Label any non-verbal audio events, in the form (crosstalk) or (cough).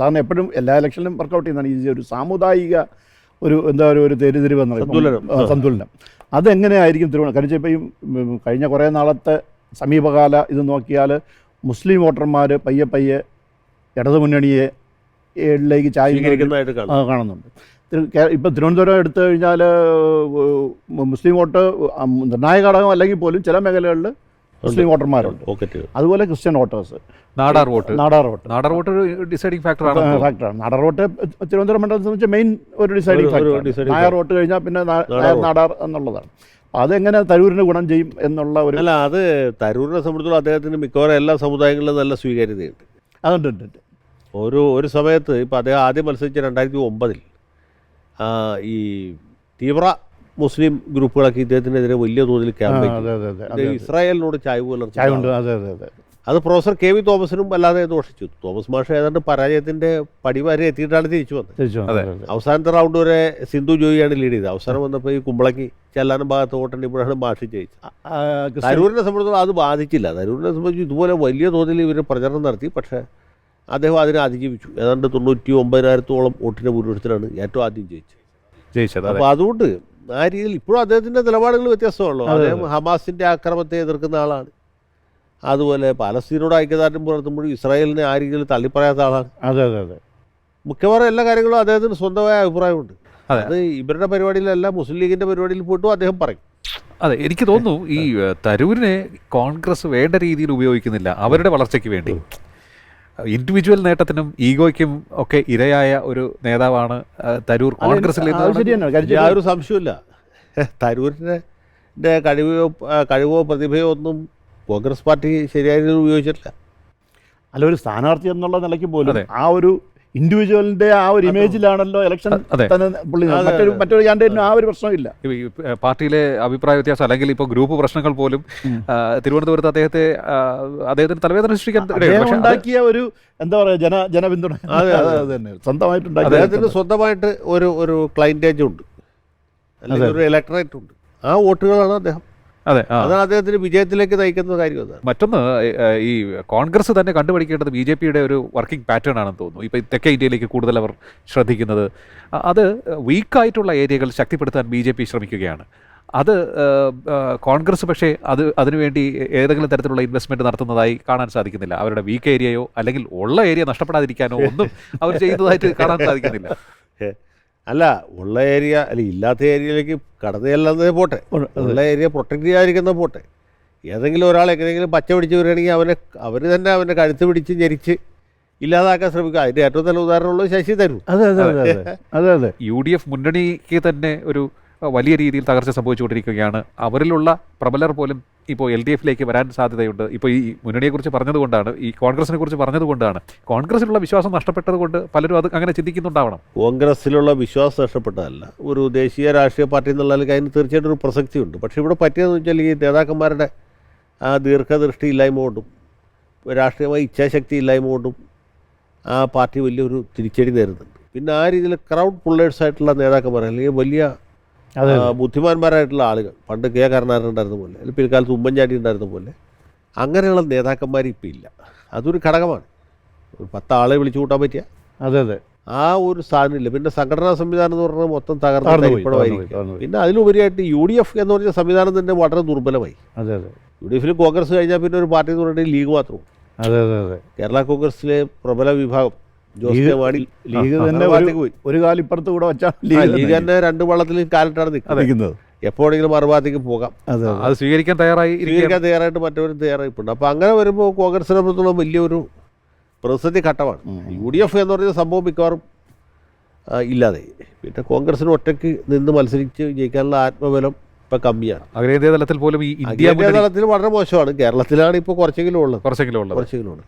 സാധാരണ എപ്പോഴും എല്ലാ ഇലക്ഷനിലും വർക്കൗട്ട് ചെയ്യുന്നതാണ് ഈ ഒരു സാമുദായിക ഒരു എന്താ പറയുക ഒരു തെരുതിരിവ് എന്ന്. സന്തുലനം. അതെങ്ങനെയായിരിക്കും തിരുവനന്തപുരം കാരണം ഇപ്പോൾ കഴിഞ്ഞ കുറേ നാളത്തെ സമീപകാല ഇത് നോക്കിയാൽ മുസ്ലിം വോട്ടർമാർ പയ്യെ പയ്യെ ഇടതുമുന്നണിയെ ഏഴിലേക്ക് ചായ കാണുന്നുണ്ട് ഇപ്പം തിരുവനന്തപുരം എടുത്തു കഴിഞ്ഞാൽ മുസ്ലിം വോട്ട് നിർണായക ഘടകം അല്ലെങ്കിൽ പോലും ചില മേഖലകളിൽ മുസ്ലിം വോട്ടർമാരുണ്ട്. അതുപോലെ Christian voters. Nadar vote. Nadar vote. Nadar vote ഒരു ഡിസൈഡിങ് ഫാക്ടറാണ് ഫാക്ടറാണ് നാടാർ വോട്ട് തിരുവനന്തപുരം മണ്ഡലത്തെ സംബന്ധിച്ച് മെയിൻ ഒരു ഒരു ഫാക്ടർ നായർ വോട്ട് കഴിഞ്ഞാൽ പിന്നെ നാടാർ എന്നുള്ളതാണ്. അതെങ്ങനെ തരൂരിന് ഗുണം ചെയ്യും എന്നുള്ള ഒരു അല്ല അത് തരൂരിനെ സംബന്ധിച്ചിടത്തോളം അദ്ദേഹത്തിന് മിക്കവാറും എല്ലാ സമുദായങ്ങളിലും നല്ല സ്വീകാര്യതയുണ്ട്. അതുണ്ട്. ഒരു ഒരു സമയത്ത് ഇപ്പോൾ അദ്ദേഹം ആദ്യം മത്സരിച്ച രണ്ടായിരത്തി ഒമ്പതിൽ ഈ തീവ്ര മുസ്ലിം ഗ്രൂപ്പുകളൊക്കെ ഇദ്ദേഹത്തിനെതിരെ വലിയ തോതിൽ ക്യാമ്പയിൻ ഇസ്രായേലിനോട് ചായ്. അതെ പ്രൊഫസർ കെ വി തോമസിനും അല്ലാതെ ദോഷിച്ചു തോമസ് മാഷ് ഏതാണ്ട് പരാജയത്തിന്റെ പടി വരെ എത്തിയിട്ടാണ് തിരിച്ചു വന്നത്. അവസാനത്തെ റൗണ്ട് വരെ സിന്ധു ജോയിയാണ് ലീഡ് ചെയ്തത്. അവസാനം വന്നപ്പോൾ ഈ കുമ്പളക്കി ചെല്ലാനും ഭാഗത്ത് വോട്ടെണ്ണിപ്പോഴാണ് മാഷി ജയിച്ചത്. തരൂരിനെ സംബന്ധിച്ചിടത്തോളം അത് ബാധിച്ചില്ല. തരൂരിനെ സംബന്ധിച്ച് ഇതുപോലെ വലിയ തോതിൽ ഇവർ പ്രചരണം നടത്തി പക്ഷേ അദ്ദേഹം അതിനെ അതിജീവിച്ചു. ഏതാണ്ട് തൊണ്ണൂറ്റി ഒമ്പതിനായിരത്തോളം വോട്ടിന്റെ ഭൂരിപക്ഷത്തിലാണ് ഏറ്റവും ആദ്യം ജയിച്ചത്. ജയിച്ചത് അപ്പോൾ അതുകൊണ്ട് ആ രീതിയിൽ ഇപ്പോഴും അദ്ദേഹത്തിന്റെ നിലപാടുകൾ വ്യത്യസ്തമാണല്ലോ അതെ, അദ്ദേഹം ഹമാസിന്റെ ആക്രമത്തെ എതിർക്കുന്ന ആളാണ്. അതുപോലെ പാലസ്തീനോട് ഐക്യദാർഢ്യം പുലർത്തുമ്പോഴും ഇസ്രായേലിനെ ആ രീതിയിൽ തള്ളിപ്പറയാത്ത ആളാണ്. അതെ അതെ അതെ. മിക്കവാറും എല്ലാ കാര്യങ്ങളും അദ്ദേഹത്തിന് സ്വന്തമായ അഭിപ്രായമുണ്ട്. അതെ. അത് ഇവരുടെ പരിപാടിയിലല്ല മുസ്ലിം ലീഗിന്റെ പരിപാടിയിൽ പോയിട്ടും അദ്ദേഹം പറയും. അതെ എനിക്ക് തോന്നുന്നു ഈ തരൂരിനെ കോൺഗ്രസ് വേണ്ട രീതിയിൽ ഉപയോഗിക്കുന്നില്ല. അവരുടെ വളർച്ചയ്ക്ക് വേണ്ടി. ഇൻഡിവിജ്വൽ നേട്ടത്തിനും ഈഗോയ്ക്കും ഒക്കെ ഇരയായ ഒരു നേതാവാണ് തരൂർ കോൺഗ്രസിൽ ഒരു യാതൊരു സംശയമില്ല തരൂരിന്റെ കഴിവോ കഴിവോ പ്രതിഭയോ ഒന്നും കോൺഗ്രസ് പാർട്ടി ശരിയായ രീതിയിൽ ഉപയോഗിച്ചിട്ടില്ല. അല്ല ഒരു സ്ഥാനാർത്ഥി എന്നുള്ള നിലയ്ക്ക് പോലും ആ ഒരു ഇൻഡിവിജ്വലിന്റെ ആ ഒരു ഇമേജിലാണല്ലോ ഇലക്ഷൻ മറ്റൊരു മറ്റൊരു ക്യാൻഡിഡേറ്റിനും ആ ഒരു പ്രശ്നമില്ല പാർട്ടിയിലെ അഭിപ്രായ വ്യത്യാസം അല്ലെങ്കിൽ ഇപ്പോൾ ഗ്രൂപ്പ് പ്രശ്നങ്ങൾ പോലും തിരുവനന്തപുരത്ത് അദ്ദേഹത്തെ അദ്ദേഹത്തിന് തലവേദന സൃഷ്ടിക്കാൻ ഉണ്ടാക്കിയ ഒരു എന്താ പറയുക ജന ജനപിന്തുണ. അതെ, അതെ. അത്. തന്നെ സ്വന്തമായിട്ടുണ്ടാക്കിയ അദ്ദേഹത്തിന് സ്വന്തമായിട്ട് ഒരു ഒരു ക്ലൈന്റേജ് ഉണ്ട്. അല്ലെങ്കിൽ ഒരു ഇലക്ടറേറ്റ് ഉണ്ട്. ആ വോട്ടുകളാണ് അദ്ദേഹം അതെ അതാണ് അദ്ദേഹത്തിന് വിജയത്തിലേക്ക് നയിക്കുന്ന കാര്യം അതാണ് മറ്റൊന്ന് ഈ കോൺഗ്രസ് തന്നെ കണ്ടുപിടിക്കേണ്ടത് ബി ജെ പിയുടെ ഒരു വർക്കിംഗ് പാറ്റേൺ ആണെന്ന് തോന്നുന്നു. ഇപ്പോൾ തെക്കേ ഇന്ത്യയിലേക്ക് കൂടുതൽ അവർ ശ്രദ്ധിക്കുന്നത്. അത് വീക്കായിട്ടുള്ള ഏരിയകൾ ശക്തിപ്പെടുത്താൻ ബി ജെ പി ശ്രമിക്കുകയാണ്. അത് കോൺഗ്രസ് പക്ഷേ അത് അതിനുവേണ്ടി ഏതെങ്കിലും തരത്തിലുള്ള ഇൻവെസ്റ്റ്മെന്റ് നടത്തുന്നതായി കാണാൻ സാധിക്കുന്നില്ല. അവരുടെ വീക്ക് ഏരിയയോ അല്ലെങ്കിൽ ഉള്ള ഏരിയ നഷ്ടപ്പെടാതിരിക്കാനോ ഒന്നും അവർ ചെയ്യുന്നതായിട്ട് കാണാൻ സാധിക്കുന്നില്ല. അല്ല ഉള്ള ഏരിയ അല്ല ഇല്ലാത്ത ഏരിയയിലേക്ക് കടന്നു ചെല്ലുന്നത് പോട്ടെ. ഉള്ള ഏരിയ പ്രൊട്ടക്ട് ചെയ്യാതിരിക്കുന്ന പോട്ടെ. ഏതെങ്കിലും ഒരാൾ എങ്ങനെയെങ്കിലും പച്ച പിടിച്ച് വരികയാണെങ്കിൽ അവനെ അവർ തന്നെ അവന്റെ കഴുത്ത് പിടിച്ച് ഞെരിച്ച് ഇല്ലാതാക്കാൻ ശ്രമിക്കുക. അതിന്റെ ഏറ്റവും നല്ല ഉദാഹരണമുള്ളത് ശശി തരൂർ. അതെ അതെ അതെ അതെ. (laughs) അതെ അതെ. യു ഡി എഫ് മുന്നണിക്ക് തന്നെ ഒരു വലിയ രീതിയിൽ തകർച്ച സംഭവിച്ചുകൊണ്ടിരിക്കുകയാണ്. അവരിലുള്ള പ്രബലർ പോലും ഇപ്പോൾ എൽ ഡി എഫിലേക്ക് വരാൻ സാധ്യതയുണ്ട്. ഇപ്പോൾ ഈ മുന്നണിയെക്കുറിച്ച് പറഞ്ഞതുകൊണ്ടാണ് ഈ കോൺഗ്രസിനെ കുറിച്ച് പറഞ്ഞതുകൊണ്ടാണ്. കോൺഗ്രസിലുള്ള വിശ്വാസം നഷ്ടപ്പെട്ടതുകൊണ്ട് പലരും അത് അങ്ങനെ ചിന്തിക്കുന്നുണ്ടാവണം. കോൺഗ്രസിലുള്ള വിശ്വാസം നഷ്ടപ്പെട്ടതല്ല. ഒരു ദേശീയ രാഷ്ട്രീയ പാർട്ടി എന്നുള്ളതിൽ അതിന് തീർച്ചയായിട്ടും ഒരു പ്രസക്തിയുണ്ട്. പക്ഷേ ഇവിടെ പറ്റിയതെന്ന് വെച്ചാൽ ഈ നേതാക്കന്മാരുടെ ആ ദീർഘദൃഷ്ടി ഇല്ലായ്മ കൊണ്ടും രാഷ്ട്രീയമായ ഇച്ഛാശക്തി ഇല്ലായ്മ കൊണ്ടും ആ പാർട്ടി വലിയൊരു തിരിച്ചടി നേരിടുന്നുണ്ട്. പിന്നെ ആ രീതിയിൽ ക്രൗഡ് പുള്ളേഴ്സ് ആയിട്ടുള്ള നേതാക്കന്മാർ അല്ലെങ്കിൽ വലിയ ബുദ്ധിമാന്മാരായിട്ടുള്ള ആളുകൾ. പണ്ട് കെ കരുണാകരൻ ഉണ്ടായിരുന്ന പോലെ അല്ലെങ്കിൽ പിൽക്കാലത്ത് ഉമ്മൻചാണ്ടി ഉണ്ടായിരുന്ന പോലെ അങ്ങനെയുള്ള നേതാക്കന്മാർ ഇപ്പം ഇല്ല. അതൊരു ഘടകമാണ്. ഒരു പത്താളെ വിളിച്ചു കൂട്ടാൻ പറ്റിയ. അതെ അതെ. ആ ഒരു സാധനമില്ല. പിന്നെ സംഘടനാ സംവിധാനം എന്ന് പറഞ്ഞാൽ മൊത്തം തകർന്നു. പിന്നെ അതിലുപരിയായിട്ട് യു ഡി എഫ് എന്ന് പറഞ്ഞ സംവിധാനം തന്നെ വളരെ ദുർബലമായി. അതെ അതെ. യു ഡി എഫിൽ കോൺഗ്രസ് കഴിഞ്ഞാൽ പിന്നെ ഒരു പാർട്ടി എന്ന് പറഞ്ഞിട്ട് ലീഗ് മാത്രവും അതെ അതെ അതെ. കേരള കോൺഗ്രസിലെ പ്രബല വിഭാഗം ലീഗ് ലീഗ് തന്നെ ഒരു കാലിപ്പുറത്ത് കൂടെ വെച്ചാൽ ലീഗ് തന്നെ രണ്ട് വള്ളത്തിൽ കാലിട്ടാണ് നിൽക്കുന്നത്. എപ്പോഴെങ്കിലും മറുപാതിക്ക് പോകാം. അതെ സ്വീകരിക്കാൻ തയ്യാറായി. സ്വീകരിക്കാൻ തയ്യാറായിട്ട് മറ്റവരും തയ്യാറായിട്ടുണ്ട് അപ്പോൾ അങ്ങനെ വരുമ്പോൾ കോൺഗ്രസിനെ സംബന്ധിച്ചുള്ള വലിയൊരു പ്രതിസന്ധി ഘട്ടമാണ്. യു ഡി എഫ് എന്ന് പറഞ്ഞ സംഭവം മിക്കവാറും ഇല്ലാതെ. പിന്നെ കോൺഗ്രസിന് ഒറ്റയ്ക്ക് നിന്ന് മത്സരിച്ച് ജയിക്കാനുള്ള ആത്മബലം ഇപ്പം കമ്മിയാണ്. അഖിലേന്ത്യാ തലത്തിൽ പോലും ഈ ഇന്ത്യ തലത്തിൽ വളരെ മോശമാണ്. കേരളത്തിലാണ് ഇപ്പോൾ കുറച്ചെങ്കിലും ഉള്ളത്. കുറച്ചെങ്കിലും ഉള്ളത്. കുറച്ചെങ്കിലും ഉള്ളത്.